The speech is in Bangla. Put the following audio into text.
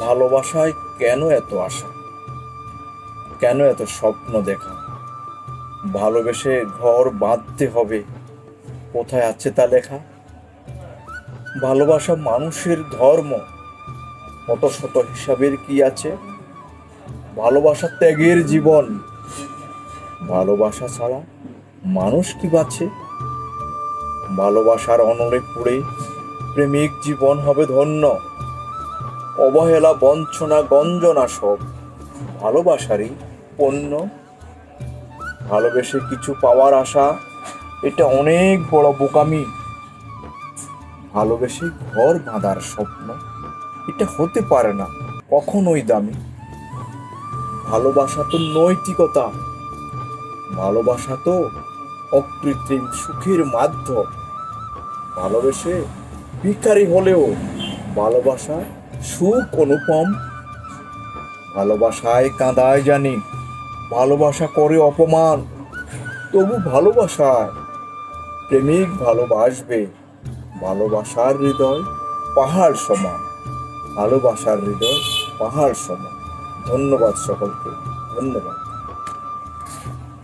ভালোবাসায় কেন এত আশা? কেন এত স্বপ্ন দেখা? ভালোবেসে ঘর বাঁধতে হবে। কোথায় আছে তা লেখা? ভালোবাসা মানুষের ধর্ম। কত শত হিসাবের কি আছে? ভালোবাসা ত্যাগের জীবন। ভালোবাসা ছাড়া মানুষ কি বাঁচে? ভালোবাসার অনলে পুড়ে প্রেমিক জীবন হবে ধন্য। অবহেলা, বঞ্চনা, গঞ্জনা সব। ভালোবাসারই পণ্য। ভালোবেসে কিছু পাওয়ার আশা, এটা অনেক বড় বোকামি। ভালোবেসে ঘর বাঁধার স্বপ্ন, এটা হতে পারে না, কখনোই দামি। ভালোবাসা তো নৈতিকতা। ভালোবাসা তো অকৃত্রিম সুখের মাধ্যম। ভালোবেসে ভিখারি হলেও ভালোবাসা সুখ অনুপম। ভালোবাসায় কাঁদায় জানি, ভালোবাসা করে অপমান। তবু ভালোবাসায়, প্রেমিক ভালোবাসবে। ভালোবাসার হৃদয় পাহাড় সমান, ভালোবাসার হৃদয় পাহাড় সমান। ধন্যবাদ সকলকে, ধন্যবাদ।